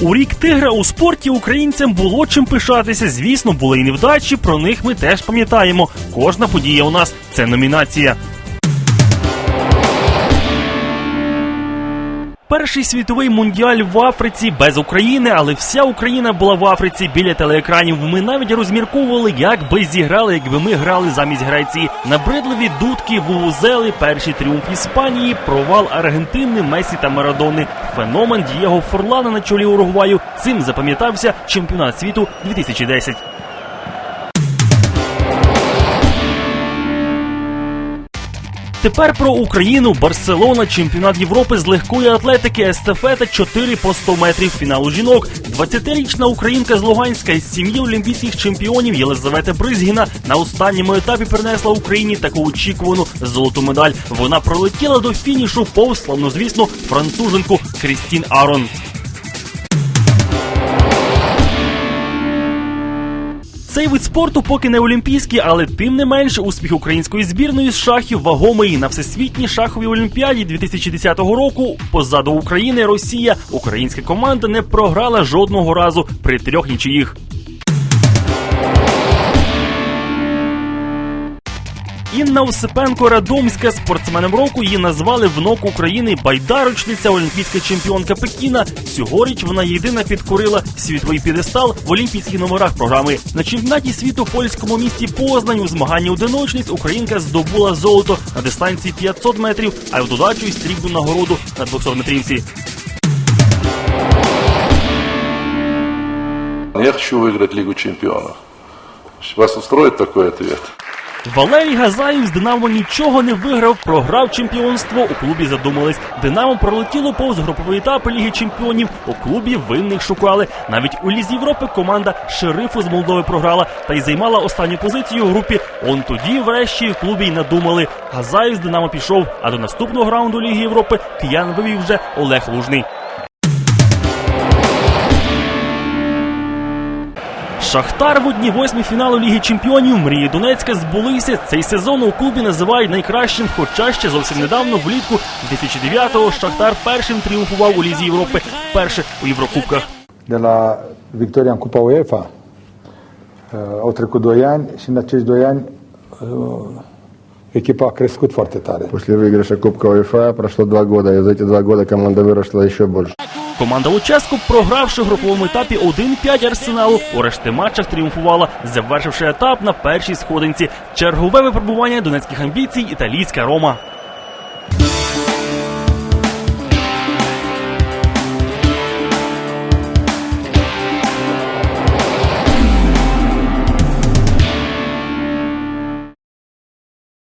У рік тигра у спорті українцям було чим пишатися. Звісно, були і невдачі. Про них ми теж пам'ятаємо. Кожна подія у нас це номінація. Перший світовий мундіаль в Африці без України, але вся Україна була в Африці біля телеекранів. Ми навіть розмірковували, як би зіграли, якби ми грали замість Греції. Набридливі дудки, вувузели, перший тріумф Іспанії, провал Аргентини, Месі та Марадони. Феномен Дієго Форлана на чолі Уругваю. Цим запам'ятався чемпіонат світу 2010. Тепер про Україну. Барселона, чемпіонат Європи з легкої атлетики, естафета 4 по 100 метрів фіналу жінок. 20-річна українка з Луганська із сім'ї олімпійських чемпіонів Єлизавета Бризгіна на останньому етапі принесла Україні таку очікувану золоту медаль. Вона пролетіла до фінішу повз славнозвісну француженку Крістін Арон. Цей вид спорту поки не олімпійський, але тим не менш успіх української збірної з шахів вагомий на всесвітній шаховій олімпіаді 2010 року. Позаду України Росія. Українська команда не програла жодного разу при трьох нічиїх. Інна Осипенко Радомська спортсменом року її назвали внок України байдарочниця, олімпійська чемпіонка Пекіна. Цьогоріч вона єдина підкорила світовий підестал в олімпійських номерах програми. На чемпіонаті світу в польському місті Познань у змаганні одиночниць Українка здобула золото на дистанції 500 метрів, а в додачу й срібну нагороду на 200 метрівці. Я хочу выиграть Лигу чемпионов. Вас устроит такой ответ? Валерій Газаєв з Динамо нічого не виграв, програв чемпіонство. У клубі задумались. Динамо пролетіло повз груповий етап Ліги Чемпіонів. У клубі винних шукали. Навіть у Лізі Європи команда шерифу з Молдови програла та й займала останню позицію у групі. Он тоді, врешті, в клубі й надумали. Газаєв з Динамо пішов. А до наступного раунду Ліги Європи киян вивів вже Олег Лужний. Шахтар в одній восьмій фіналу Ліги Чемпіонів мрії Донецька збулися. Цей сезон у клубі називають найкращим, хоча ще зовсім недавно, влітку 2009-го, Шахтар першим тріумфував у Лізі Європи, вперше у Єврокубках. de la victoria în Cupa UEFA. Uh, Au trecut 2 ani și în acești 2 ani uh, echipa a crescut foarte tare. После выигрыша Кубка УЕФА прошло два года, и за эти два года команда выросла еще больше. Команда Луческу, програвши в груповому етапі 1-5 арсеналу, у решти матчах тріумфувала, завершивши етап на першій сходинці. Чергове випробування донецьких амбіцій італійська Рома.